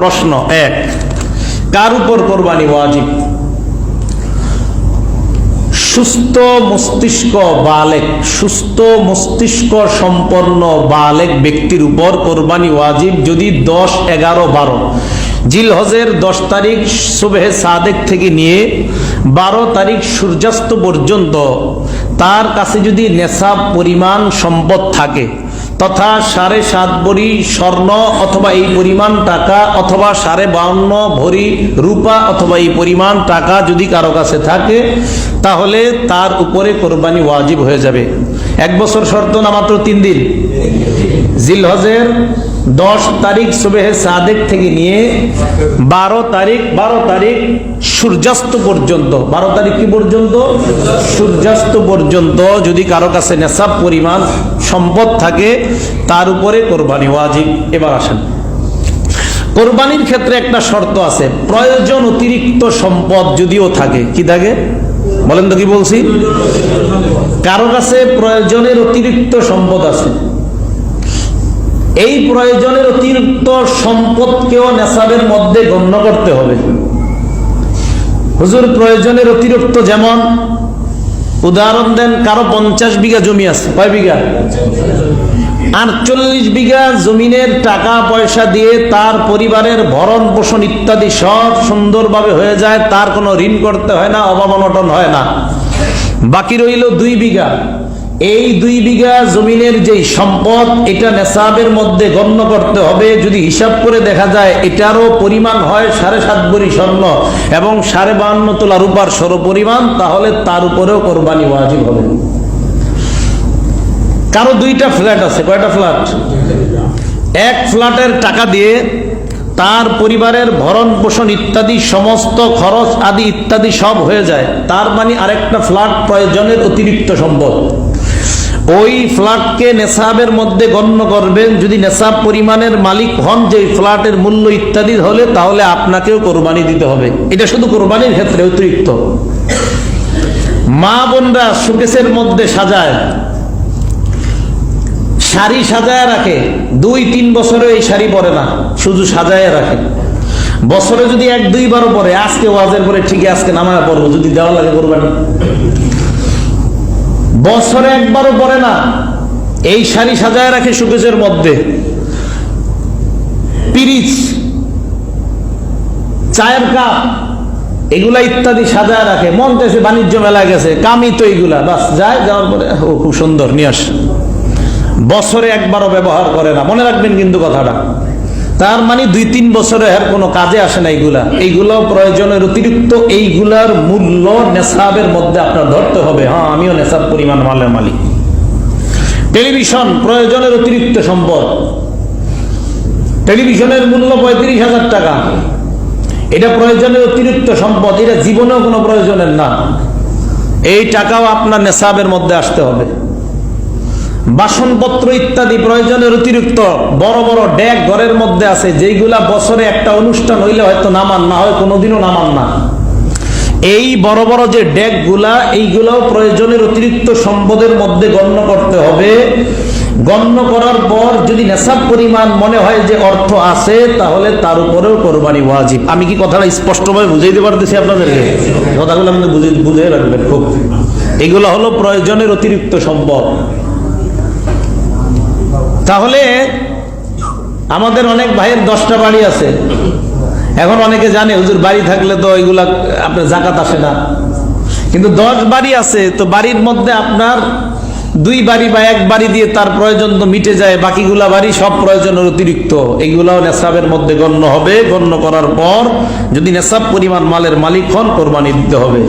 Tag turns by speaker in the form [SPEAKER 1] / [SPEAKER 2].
[SPEAKER 1] প্রশ্ন এক, কার উপর কোরবানি ওয়াজিব? সুস্থ মস্তিষ্ক বালেক, সুস্থ মস্তিষ্ক সম্পন্ন বালেক ব্যক্তির উপর কোরবানি ওয়াজিব যদি দশ, এগারো, বারো। জিলহজের দশ তারিখ সুবেহে সাদেক থেকে নিয়ে বারো তারিখ সূর্যাস্ত পর্যন্ত তার কাছে যদি নেশা পরিমাণ সম্পদ থাকে তথা সাড়ে সাত ভরি স্বর্ণ অথবা এই পরিমাণ টাকা অথবা সাড়ে বাউন্ন ভরি রূপা অথবা এই পরিমাণ টাকা যদি কারও কাছে থাকে, তাহলে তার উপরে কোরবানি ওয়াজিব হয়ে যাবে। এক বছর শর্ত না মাত্র তিন দিন? জিলহজের দশ তারিখ সুবেহে সাদেক থেকে নিয়ে বারো তারিখ বারো তারিখ সূর্যাস্ত পর্যন্ত, বারো তারিখ কি পর্যন্ত? সূর্যাস্ত পর্যন্ত যদি কারও কাছে নেশাব পরিমাণ সম্পদ থাকে, তার উপরে কোরবানি ওয়াজিব। এবার আসেন। কোরবানির ক্ষেত্রে একটা শর্ত আছে, প্রয়োজন অতিরিক্ত সম্পদ যদিও থাকে, কি থাকে? বলেন তো কি বলছি? কারও কাছে প্রয়োজনের অতিরিক্ত সম্পদ আছে। এই প্রয়োজনের অতিরিক্ত সম্পদকেও নেশাবের মধ্যে গণ্য করতে হবে। হুজুর, প্রয়োজনের অতিরিক্ত যেমন উদাহরণ দেন, কারও পঞ্চাশ বিঘা জমি আছে, কয় বিঘা? আটচল্লিশ বিঘা জমিনের টাকা পয়সা দিয়ে তার পরিবারের ভরণ পোষণ ইত্যাদি সব সুন্দরভাবে হয়ে যায়, তার কোনো ঋণ করতে হয় না, অভাব হয় না। বাকি রইল দুই বিঘা। এই দুই বিঘা জমিনের যেই সম্পদ, এটা নেশাবের মধ্যে গণ্য করতে হবে। যদি হিসাব করে দেখা যায়, এটারও পরিমাণ হয় সাড়ে সাত বড়ি স্বর্ণ এবং সাড়ে বাহান্ন তোলা রূপার সর পরিমাণ তাহলে তার উপরেও কোরবানি ওয়াজিব হবে। কারও দুইটা ফ্ল্যাট আছে, কয়টা ফ্ল্যাট? এক ফ্ল্যাটের টাকা দিয়ে তার পরিবারের ভরণ পোষণ ইত্যাদি, সমস্ত খরচ আদি ইত্যাদি সব হয়ে যায়। তার মানে আরেকটা ফ্ল্যাট প্রয়োজনের অতিরিক্ত সম্পদ। ওই ফ্ল্যাটকে নেশাবের মধ্যে গণ্য করবেন। যদি নেশাব পরিমাণের মালিক হন, যে ফ্ল্যাটের মূল্য ইত্যাদি হলে, তাহলে আপনাকেও কোরবানি দিতে হবে। এটা শুধু কোরবানির ক্ষেত্রে অতিরিক্ত। মা বোনরা সুকেশের মধ্যে সাজায়। শাড়ি সাজায় রাখে। দুই, তিন বছরে এই শাড়ি পরে না, শুধু সাজায় রাখে। বছরে যদি এক, দুইবারও পরে, আজকে ওয়াজের পরে ঠিকই আজকে নামায় পড়ব, যদি দেওয়া লাগে কোরবানি। বছরে একবারও পরে না। এই শাড়ি সাজায় রাখে সুকেশের মধ্যে। পিরিচ, চায়ের কাপ, এগুলা ইত্যাদি সাজায় রাখে। মন তেছে বাণিজ্য মেলা গেছে। কামি তো এইগুলা বাস, যায়, যাওয়ার পরে, ও, খুব সুন্দর, নিয়ে বছরে একবারও ব্যবহার করে না। মনে রাখবেন কিন্তু কথাটা। তার মানে দুই তিন বছরে এর কোনো কাজে আসে না এইগুলা। এইগুলো প্রয়োজনের অতিরিক্ত এইগুলার মূল্য নেশাবের মধ্যে আপনার ধরতে হবে। হ্যাঁ আমিও নেশাব পরিমাণ মালের মালিক। টেলিভিশন প্রয়োজনের অতিরিক্ত সম্পদ। টেলিভিশনের মূল্য পঁয়ত্রিশ হাজার টাকা। এটা প্রয়োজনের অতিরিক্ত সম্পদ, এটা জীবনেও কোনো প্রয়োজনের না। এই টাকাও আপনার নেশাবের মধ্যে আসতে হবে। বাসনপত্র ইত্যাদি প্রয়োজনের অতিরিক্ত বড় বড় ড্যাগ ঘরের মধ্যে আছে, যেইগুলা বছরে একটা অনুষ্ঠান হইলে হয়তো নামান, না হয় কোনোদিনও নামান না। এই বড় বড় যে ড্যাগগুলা এইগুলাও প্রয়োজনের অতিরিক্ত সম্পদের মধ্যে গণ্য করতে হবে। গণ্য করার পর যদি নেশাব পরিমাণ মনে হয় যে অর্থ আছে, তাহলে তার উপরেও কোরবানি ওয়াজিব। আমি কি কথাটা স্পষ্টভাবে বুঝাইতে পারতেছি আপনাদেরকে? কথাগুলো আপনি বুঝে বুঝে রাখবেন, খুব। এগুলো হলো প্রয়োজনের অতিরিক্ত সম্পদ। তাহলে আমাদের অনেক ভাইয়ের দশটা বাড়ি আছে। এখন অনেকে জানে, হুজুর বাড়ি থাকলে তো এগুলা, আপনার জাকাত আসে না। কিন্তু দশ বাড়ি আছে, তো বাড়ির মধ্যে আপনার দুই বাড়ি বা এক বাড়ি দিয়ে তার প্রয়োজন তো মিটে যায়, বাকিগুলা বাড়ি সব প্রয়োজনের অতিরিক্ত। এইগুলাও নেশাবের মধ্যে গণ্য হবে। গণ্য করার পর যদি নেশাব পরিমাণ মালের মালিক হন, কোরবানি দিতে হবে।